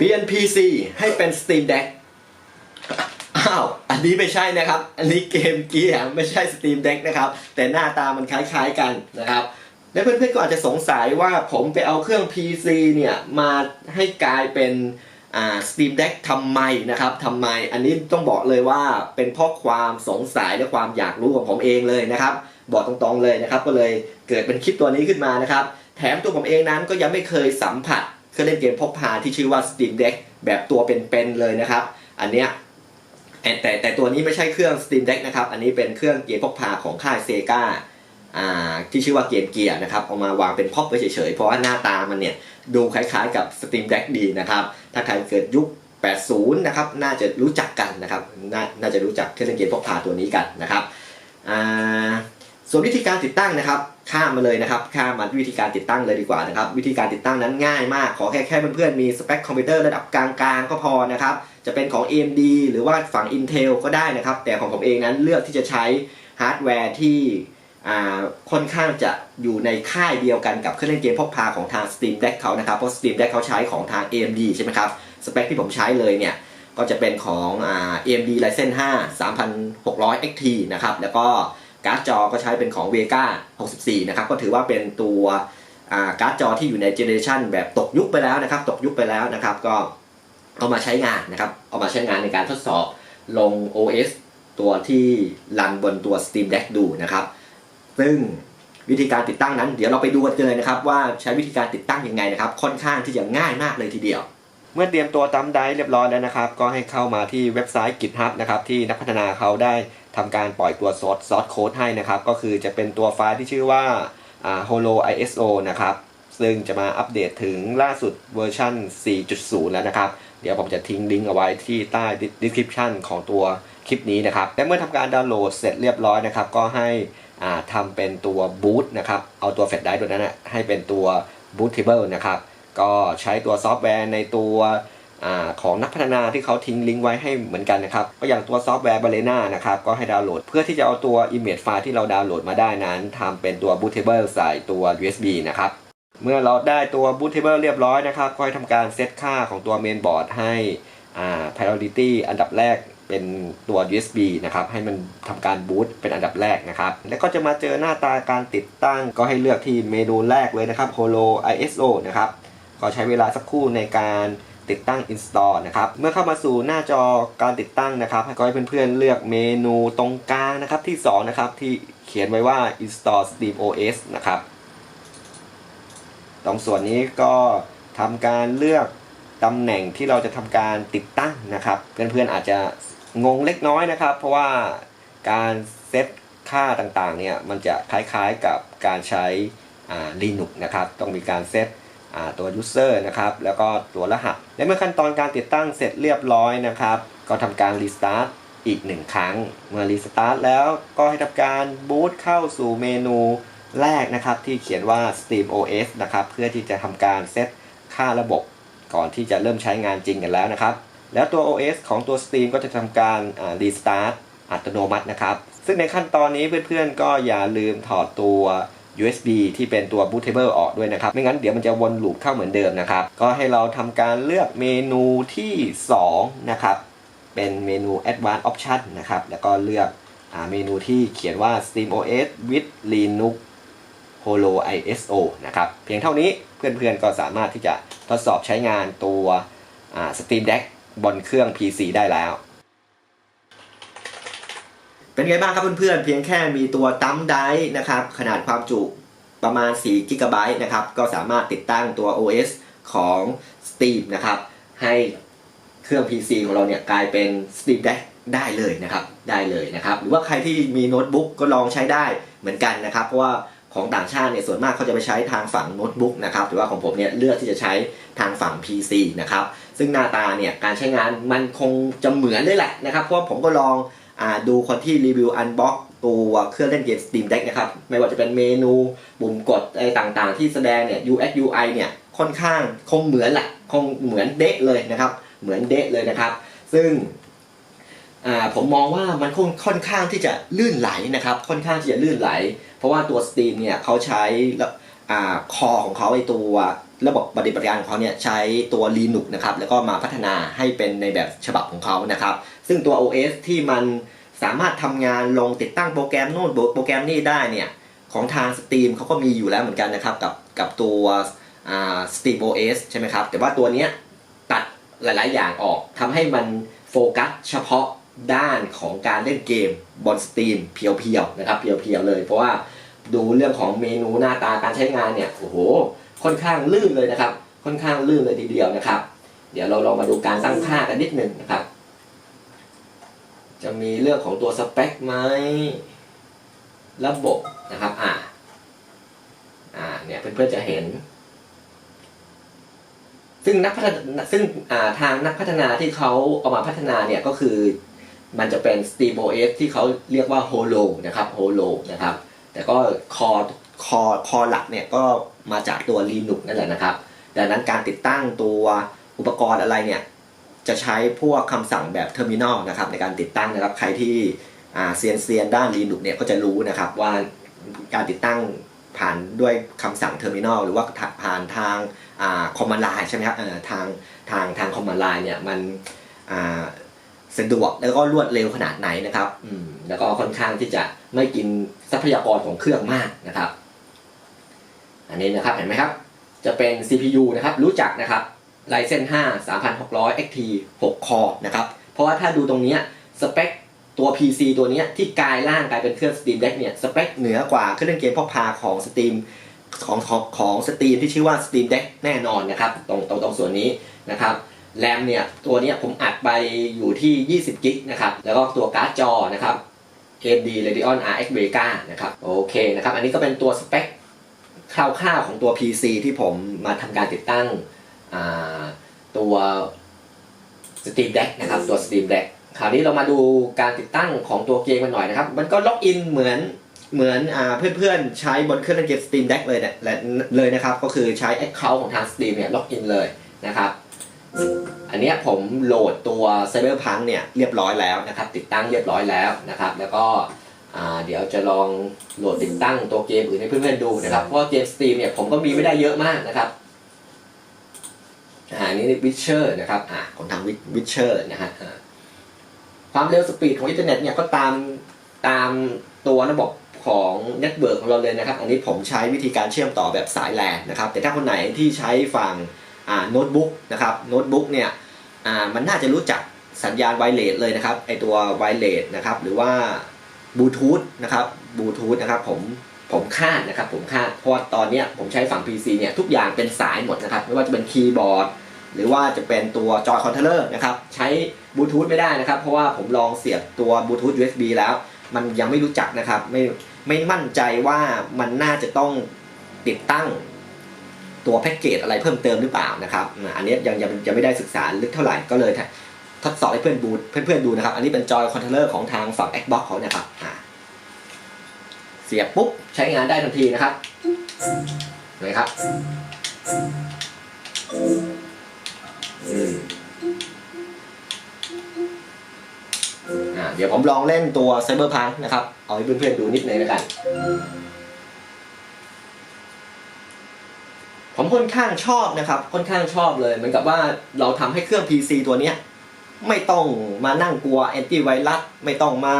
เปลี่ยน PC ให้เป็น Steam Deck อ้าว อันนี้ไม่ใช่นะครับ อันนี้เกมเกียร์ไม่ใช่ Steam Deck นะครับ แต่หน้าตามันคล้ายๆกันนะครับ และเพื่อนๆก็อาจจะสงสัยว่าผมไปเอาเครื่อง PC เนี่ย มาให้กลายเป็นอ่า Steam Deck ทำไมนะครับทำไม อันนี้ต้องบอกเลยว่าเป็นเพราะความสงสัยและความอยากรู้ของผมเองเลยนะครับ บอกตรงๆเลยนะครับ ก็เลยเกิดเป็นคลิปตัวนี้ขึ้นมานะครับ แถมตัวผมเองนั้นก็ยังไม่เคยสัมผัส รื่องเล่นเกมพกพาที่ชื่อว่า Steam Deck แบบตัวเป็นๆเลยนะครับ อันเนี้ยแต่แต่แต่ตัวนี้ไม่ใช่เครื่อง Steam Deck นะครับ อันนี้เป็นเครื่องเกมพกพาของค่ายเซกาอ่าที่ชื่อว่าเกมเกียร์นะครับเอามาวางเป็นพ็อปไว้เฉยๆ เพราะว่าหน้าตามันเนี่ยดูคล้ายๆกับ Steam Deck ดีนะครับ ถ้าใครเกิดยุค 80 นะครับ น่าจะรู้จักกันนะครับนน่าจะรู้จักเครื่องเล่นเกมพกพาตัวนี้กันนะครับอ่าส่วนวิธีการติดตั้งนะครับ ข้ามมาเลยนะครับ ข้ามมาวิธีการติดตั้งเลยดีกว่านะครับ วิธีการติดตั้งนั้นง่ายมาก ขอแค่แค่เพื่อนๆมีสเปคคอมพิวเตอร์ระดับกลางๆก็พอนะครับ จะเป็นของ AMD หรือว่าฝั่ง Intel ก็ได้นะครับ แต่ของผมเองนั้นเลือกที่จะใช้ฮาร์ดแวร์ที่ค่อนข้างจะอยู่ในค่ายเดียวกันกับเครื่องเล่นเกมพกพาของทาง Steam Deck เขานะครับ เพราะ Steam Deck เขาใช้ของทาง AMD ใช่ไหมครับ สเปคที่ผมใช้เลยเนี่ย ก็จะเป็นของอ AMD Ryzen 5 3600 XT นะครับ แล้วก็ การ์ดจอก็ใช้เป็นของ Vega 64 นะครับ ก็ถือว่าเป็นตัวการ์ดจอที่อยู่ในเจเนอเรชันแบบตกยุคไปแล้วนะครับ ตกยุคไปแล้วนะครับ ก็เอามาใช้งานนะครับ เอามาใช้งานในการทดสอบลง OS ตัวที่รันบนตัว Steam Deck ดูนะครับ ซึ่งวิธีการติดตั้งนั้น เดี๋ยวเราไปดูกันเลยนะครับ ว่าใช้วิธีการติดตั้งยังไงนะครับ ค่อนข้างที่จะง่ายมากเลยทีเดียว เมื่อเตรียมตัวตั้มได้เรียบร้อยแล้วนะครับ ก็ให้เข้ามาที่เว็บไซต์ GitHub นะครับที่นักพัฒนาเขาได้ทำการปล่อยตัวซอสซอสโค้ดให้นะครับ ก็คือจะเป็นตัวไฟล์ที่ชื่อว่า holo iso นะครับ ซึ่งจะมาอัปเดตถึงล่าสุดเวอร์ชัน4.0 แล้วนะครับ เดี๋ยวผมจะทิ้งลิงก์เอาไว้ที่ใต้ description ของตัวคลิปนี้นะครับ และเมื่อทำการดาวน์โหลดเสร็จเรียบร้อยนะครับ ก็ให้ทำเป็นตัวบูตนะครับ เอาตัวแฟลชไดรฟ์ตัวนั้นนะให้เป็นตัว bootable นะครับ ก็ใช้ตัวซอฟต์แวร์ในตัวอของนักพัฒนาที่เขาทิ้งลิงก์ไว้ให้เหมือนกันนะครับ ก็อย่างตัวซอฟต์แวร์ Balena นะครับก็ให้ดาวน์โหลด เพื่อที่จะเอาตัว image file ที่เราดาวน์โหลดมาได้นั้นทำเป็นตัว bootable ใส่ตัว USB นะครับเมื่อเราได้ตัว bootable เรียบร้อยนะครับก็ให้ทำการเซตค่าของตัว mainboard ให้อ่า priority อันดับแรกเป็นตัว USB นะครับ ให้มันทำการบูตเป็นอันดับแรกนะครับ แล้วก็จะมาเจอหน้าตาการติดตั้งก็ให้เลือกที่เมนูแรกเลยนะครับ Holo ISO นะครับ ก็ใช้เวลาสักครู่ในการติดตั้ง install นะครับ เมื่อเข้ามาสู่หน้าจอการติดตั้งนะครับก็ให้เพื่อนๆเลือกเมนูตรงกลางนะครับที่ 2 นะครับ ที่เขียนไว้ว่า install Steam OS นะครับ ตรงส่วนนี้ก็ทำการเลือกตำแหน่งที่เราจะทำการติดตั้งนะครับ เพื่อนๆอาจจะงงเล็กน้อยนะครับ เพราะว่าการเซตค่าต่างๆเนี่ยมันจะคล้ายๆกับการใช้ Linux นะครับ ต้องมีการเซต ตัว user นะครับ แล้วก็ตัวรหัส และเมื่อขั้นตอนการติดตั้งเสร็จเรียบร้อยนะครับ ก็ทำการ restart อีกหนึ่งครั้ง เมื่อ restart แล้วก็ให้ทำการ boot เข้าสู่เมนูแรกนะครับ ที่เขียนว่า Steam OS นะครับ เพื่อที่จะทำการเซตค่าระบบ ก่อนที่จะเริ่มใช้งานจริงกันแล้วนะครับ แล้วตัว OS ของตัว Steam ก็จะทำการ restart อัตโนมัตินะครับ ซึ่งในขั้นตอนนี้เพื่อนๆก็อย่าลืมถอดตัว USB ที่เป็นตัว bootable ออกด้วยนะครับ ไม่งั้นเดี๋ยวมันจะวนลูปเข้าเหมือนเดิมนะครับ ก็ให้เราทำการเลือกเมนูที่ 2 นะครับ เป็นเมนู Advanced Option นะครับ แล้วก็เลือกอเมนูที่เขียนว่า Steam OS with Linux Holo ISO นะครับ เพียงเท่านี้เพื่อนๆก็สามารถที่จะทดสอบใช้งานตัว Steam Deck บนเครื่อง PC ได้แล้ว เป็นไงบ้างครับเพื่อนๆ เพียงแค่มีตัวตั้มไดรฟ์นะครับ ขนาดความจุประมาณ4 g b นะครับ ก็สามารถติดตั้งตัว OS ของ Steam นะครับ ให้เครื่อง PC ของเราเนี่ยกลายเป็น Steam Deck ได้เลยนะครับ ได้เลยนะครับ หรือว่าใครที่มีโน้ตบุ๊กก็ลองใช้ได้เหมือนกันนะครับ เพราะว่าของต่างชาติเนี่ยส่วนมากเขาจะไปใช้ทางฝั่งโน้ตบุ๊กนะครับหรือว่าของผมเนี่ยเลือกที่จะใช้ทางฝั่ง PC นะครับ ซึ่งหน้าตาเนี่ยการใช้งานมันคงจะเหมือนเลยแหละนะครับ เพราะว่าผมก็ลอง ดูคนที่รีวิวอันบ็อกตัวเครื่องเล่นเกม Steam Deck นะครับ ไม่ว่าจะเป็นเมนูปุ่มกดอะไรต่างๆ ที่แสดงเนี่ย UX UI เนี่ยค่อนข้างคงเหมือนแหละคงเหมือนเดะเลยนะครับ เหมือนเดะเลยนะครับ ซึ่งผมมองว่ามันค่อนค่อนข้างที่จะลื่นไหลนะครับ ค่อนข้างที่จะลื่นไหล เพราะว่าตัว Steam เนี่ยเขาใช้คอของเขาไอตัวระบบปฏิบัติการของเขาเนี่ยใช้ตัว Linux นะครับแล้วก็มาพัฒนาให้เป็นในแบบฉบับของเขานะครับ ซึ่งตัว OS ที่มันสามารถทำงานลงติดตั้งโปรแกรมโน้นโปรแกรมนี่ได้เนี่ยของทาง Steam เขาก็มีอยู่แล้วเหมือนกันนะครับกับกับตัวอ่า Steam OS ใช่ไหมครับ แต่ว่าตัวนี้ตัดหลาย ๆ อย่างออกทำให้มันโฟกัสเฉพาะด้านของการเล่นเกมบน Steam เพียว ๆ นะครับเพียว ๆ เลย เพราะว่าดูเรื่องของเมนูหน้าตาการใช้งานเนี่ยโอ้โหค่อนข้างลื่นเลยนะครับ ค่อนข้างลื่นเลยทีเดียวนะครับ เดี๋ยวเราลองมาดูการตั้งค่ากันนิดหนึ่งนะครับ จะมีเรื่องของตัวสเปคไหมระบบนะครับอ่าอ่าเนี่ยเพื่อนๆจะเห็น ซึ่งนักพัฒนาซึ่งอ่าทางนักพัฒนาที่เขาเอามาพัฒนาเนี่ยก็คือมันจะเป็น SteamOS ที่เขาเรียกว่า Holo นะครับ Holo นะครับ แต่ก็คอคอคอหลักเนี่ยก็มาจากตัว Linux นั่นแหละนะครับ ดังนั้นการติดตั้งตัวอุปกรณ์อะไรเนี่ย จะใช้พวกคำสั่งแบบเทอร์มินอลนะครับในการติดตั้งนะครับใครที่เซียนเซียนด้าน Linux เนี่ยก็จะรู้นะครับว่าการติดตั้งผ่านด้วยคำสั่งเทอร์มินอลหรือว่าผ่านทางคอมมานด์ไลน์ใช่ไหมครับทางทางทางคอมมานด์ไลน์เนี่ยมันสะดวกแล้วก็รวดเร็วขนาดไหนนะครับแล้วก็ค่อนข้างที่จะไม่กินทรัพยากรของเครื่องมากนะครับ อันนี้นะครับเห็นไหมครับ จะเป็น CPU นะครับรู้จักนะครับ Ryzen 5 3600 XT 6คอนะครับ เพราะว่าถ้าดูตรงนี้สเปคตัว PC ตัวนี้ที่กลายร่างกลายเป็นเครื่อง Steam Deck เนี่ย สเปคเหนือกว่าเครื่องเล่นเกมพกพาของ Steam ของของของ Steam ที่ชื่อว่า Steam Deck แน่นอนนะครับ ตรงตรงตรงส่วนนี้นะครับแรมเนี่ย ตัวนี้ผมอัดไปอยู่ที่ 20 กิกนะครับ แล้วก็ตัวการ์ดจอนะครับ AMD Radeon RX Vega นะครับ โอเคนะครับ อันนี้ก็เป็นตัวสเปคคร่าวๆของตัว PC ที่ผมมาทำการติดตั้ง อ่าตัว Steam Deck นะครับตัว Steam Deck คราวนี้เรามาดูการติดตั้งของตัวเกมกันหน่อยนะครับ มันก็ล็อกอินเหมือนเหมือนอ่าเพื่อนๆใช้บนเครื่องเล่นเกม Steam Deck เลยเนี่ยและเลยนะครับ ก็คือใช้ Account ของทาง Steam เนี่ยล็อกอินเลยนะครับอันเนี้ยผมโหลดตัว Cyberpunk เนี่ยเรียบร้อยแล้วนะครับ ติดตั้งเรียบร้อยแล้วนะครับ แล้วก็อ่าเดี๋ยวจะลองโหลดติดตั้งตัวเกมอื่นให้เพื่อนๆดูนะครับเพราะว่าเกม Steam เนี่ยผมก็มีไม่ได้เยอะมากนะครับ อ่านี่วิเชอร์นะครับอ่าของทางวิเชอร์นะฮะความเร็วสปีดของอินเทอร์เน็ตเนี่ยก็ตามตามตัวระบบของเน็ตเวิร์กของเราเลยนะครับ อันนี้ผมใช้วิธีการเชื่อมต่อแบบสายแลนนะครับ แต่ถ้าคนไหนที่ใช้ฝั่งอ่าโน้ตบุ๊กนะครับโน้ตบุ๊กเนี่ยอ่ามันน่าจะรู้จักสัญญาณไวเลสเลยนะครับไอตัวไวเลสนะครับหรือว่าบลูทูธนะครับบลูทูธนะครับผม ผมคาดนะครับ ผมคาดเพราะตอนนี้ผมใช้ฝั่ง PC เนี่ยทุกอย่างเป็นสายหมดนะครับ ไม่ว่าจะเป็นคีย์บอร์ดหรือว่าจะเป็นตัวจอยคอนโทรลเลอร์นะครับ ใช้บลูทูธไม่ได้นะครับ เพราะว่าผมลองเสียบตัวบลูทูธ USB แล้ว มันยังไม่รู้จักนะครับ ไม่ไม่มั่นใจว่ามันน่าจะต้องติดตั้งตัวแพ็กเกจอะไรเพิ่มเติมหรือเปล่านะครับ อันนี้ยังยังยังไม่ได้ศึกษาลึกเท่าไหร่ก็เลยทดสอบให้เพื่อนดูเพื่อนๆดูนะครับ อันนี้เป็นจอยคอนโทรลเลอร์ของทางฝั่ง Xbox เขานะครับอ่า เสียบปุ๊บใช้งานได้ทันทีนะครับเห็นไหมครับเดี๋ยวผมลองเล่นตัว Cyberpunk นะครับ เอาให้เพื่อนๆดูนิดนึงแล้วกัน ผมค่อนข้างชอบนะครับ ค่อนข้างชอบเลย เหมือนกับว่าเราทำให้เครื่อง PC ตัวเนี้ย ไม่ต้องมานั่งกลัวแอนตี้ไวรัสไม่ต้องมา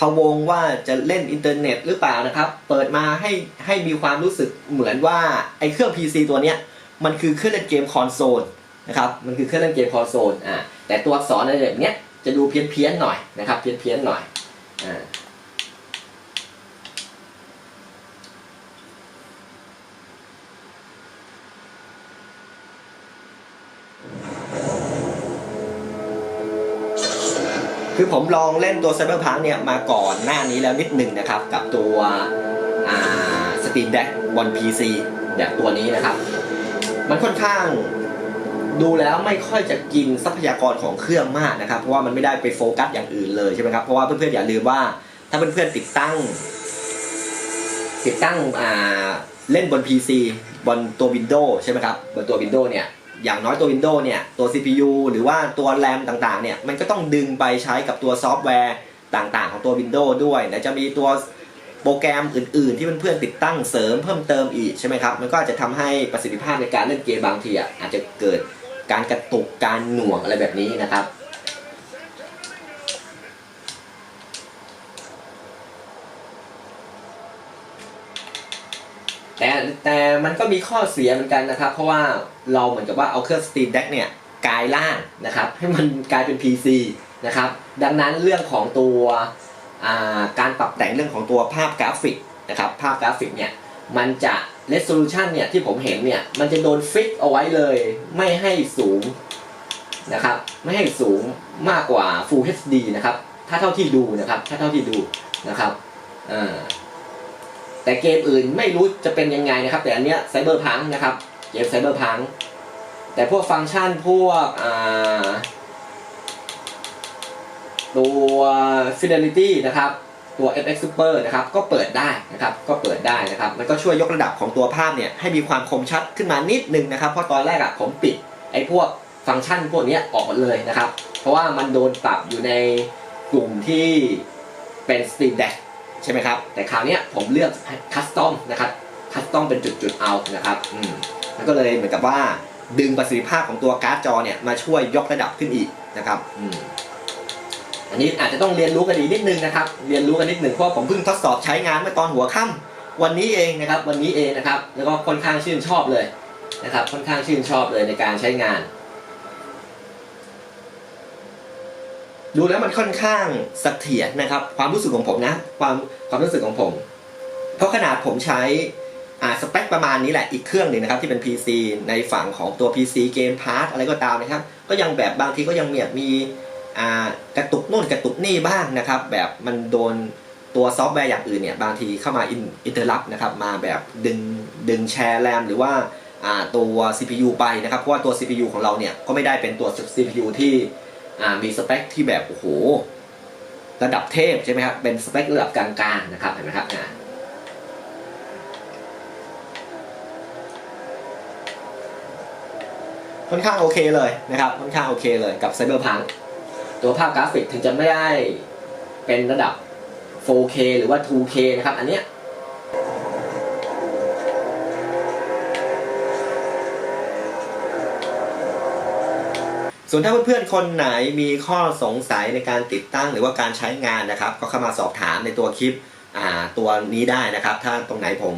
พะวงว่าจะเล่นอินเทอร์เน็ตหรือเปล่านะครับ เปิดมาให้ให้มีความรู้สึกเหมือนว่าไอ้เครื่อง PC ตัวเนี้ยมันคือเครื่องเล่นเกมคอนโซลนะครับมันคือเครื่องเล่นเกมคอนโซลอ่าแต่ตัวอักษรอะไรแบบเนี้ยจะดูเพี้ยนเพียนๆหน่อยนะครับเพี้ยนเพียนๆหน่อยอ่า คือผมลองเล่นตัว Cyberpunk เนี่ยมาก่อนหน้านี้แล้วนิดหนึ่งนะครับ กับตัวอ่า Steam Deck บน PC แบบตัวนี้นะครับ มันค่อนข้างดูแล้วไม่ค่อยจะกินทรัพยากรของเครื่องมากนะครับ เพราะว่ามันไม่ได้ไปโฟกัสอย่างอื่นเลยใช่ไหมครับ เพราะว่าเพื่อนๆอย่าลืมว่าถ้าเพื่อนๆติดตั้ง ติดตั้งเล่นบน PC บนตัว Windows ใช่ไหมครับบนตัว Windows เนี่ย อย่างน้อยตัว Windows เนี่ย ตัว CPU หรือว่าตัว RAM ต่างๆเนี่ย มันก็ต้องดึงไปใช้กับตัวซอฟต์แวร์ต่างๆ ของตัว Windows ด้วยไหนจะมีตัวโปรแกรมอื่นๆ ที่เพื่อนๆติดตั้งเสริมเพิ่มเติมอีกใช่ไหมครับ มันก็อาจจะทำให้ประสิทธิภาพในการเล่นเกมบางที่อาจจะเกิดการกระตุกการหน่วงอะไรแบบนี้นะครับ แต่แต่มันก็มีข้อเสียเหมือนกันนะครับ เพราะว่าเราเหมือนกับว่าเอาเครื่อง Steam Deck เนี่ยกลายร่างนะครับ ให้มันกลายเป็น PC นะครับ ดังนั้นเรื่องของตัวาการปรับแต่งเรื่องของตัวภาพกราฟิกนะครับภาพกราฟิกเนี่ยมันจะ resolution เนี่ยที่ผมเห็นเนี่ยมันจะโดนฟิกเอาไว้เลย ไม่ให้สูงนะครับไม่ให้สูงมากกว่า Full HD นะครับถ้าเท่าที่ดูนะครับถ้าเท่าที่ดูนะครับอ่า แต่เกมอื่นไม่รู้จะเป็นยังไงนะครับ แต่อันเนี้ยไซเบอร์พังนะครับเกมไซเบอร์พังแต่พวกฟังก์ชันพวกอ่าตัว Fidelity นะครับตัว FX Super นะครับก็เปิดได้นะครับก็เปิดได้นะครับมันก็ช่วยยกระดับของตัวภาพเนี่ยให้มีความคมชัดขึ้นมานิดนึงนะครับ เพราะตอนแรกอะผมปิดไอ้พวกฟังก์ชันพวกเนี้ยออกหมดเลยนะครับ เพราะว่ามันโดนปรับอยู่ในกลุ่มที่เป็น Steam Deck ใช่ไหมครับ แต่คราวเนี้ยผมเลือกคัสตอมนะครับคัสตอมเป็นจุดๆเอานะครับอืมมันก็เลยเหมือนกับว่าดึงประสิทธิภาพของตัวการ์ดจอเนี่ยมาช่วยยกระดับขึ้นอีกนะครับอืมอันนี้อาจจะต้องเรียนรู้กันอีกนิดนึงนะครับ เรียนรู้กันนิดหนึ่งเพราะผมเพิ่งทดสอบใช้งานเมื่อตอนหัวค่ำวันนี้เองนะครับ วันนี้เองนะครับ แล้วก็ค่อนข้างชื่นชอบเลยนะครับ ค่อนข้างชื่นชอบเลยในการใช้งาน ดูแล้วมันค่อนข้างเสถียรนะครับ ความรู้สึกของผมนะ ความความรู้สึกของผม เพราะขนาดผมใช้อ่าสเปคประมาณนี้แหละอีกเครื่องหนึ่งนะครับ ที่เป็น PC ในฝั่งของตัว PC เกมพาร์ทอะไรก็ตามนะครับ ก็ยังแบบบางทีก็ยังมีมีอ่ากระตุกนู่นกระตุกนี่บ้างนะครับ แบบมันโดนตัวซอฟต์แวร์อย่างอื่นเนี่ยบางทีเข้ามาอินอินเตอร์ลับนะครับมาแบบดึงดึงแชร์แรมหรือว่าอ่าตัว CPU ไปนะครับเพราะว่าตัว CPU ของเราเนี่ยก็ไม่ได้เป็นตัว CPU ที่ อ่ามีสเปคที่แบบโอ้โหระดับเทพใช่ไหมครับเป็นสเปคระดับกลางๆนะครับเห็นไหมครับอ่าค่อนข้างโอเคเลยนะครับค่อนข้างโอเคเลยกับไซเบอร์พังตัวภาพกราฟิกถึงจะไม่ได้เป็นระดับ 4K หรือว่า 2K นะครับ อันเนี้ย ส่วนถ้าเพื่อนๆคนไหนมีข้อสงสัยในการติดตั้งหรือว่าการใช้งานนะครับ ก็เข้ามาสอบถามในตัวคลิปตัวนี้ได้นะครับ ถ้าตรงไหนผม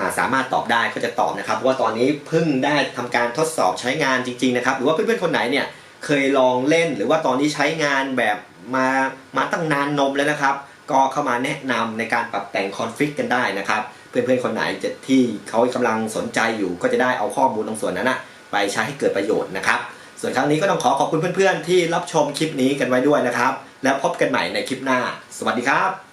าสามารถตอบได้ก็จะตอบนะครับเพราะว่าตอนนี้เพิ่งได้ทำการทดสอบใช้งานจริงๆนะครับหรือว่าเพื่อนๆคนไหนเนี่ยเคยลองเล่น หรือว่าตอนนี้ใช้งานแบบมามาตั้งนานนมแล้วนะครับ ก็เข้ามาแนะนำในการปรับแต่งคอนฟิกกันได้นะครับ เพื่อนๆคนไหนที่เขากำลังสนใจอยู่ก็จะได้เอาข้อมูลตรงส่วนนั้นนะไปใช้ให้เกิดประโยชน์นะครับ ส่วนครั้งนี้ก็ต้องขอขอบคุณเพื่อนๆ ที่รับชมคลิปนี้กันไว้ด้วยนะครับ แล้วพบกันใหม่ในคลิปหน้า สวัสดีครับ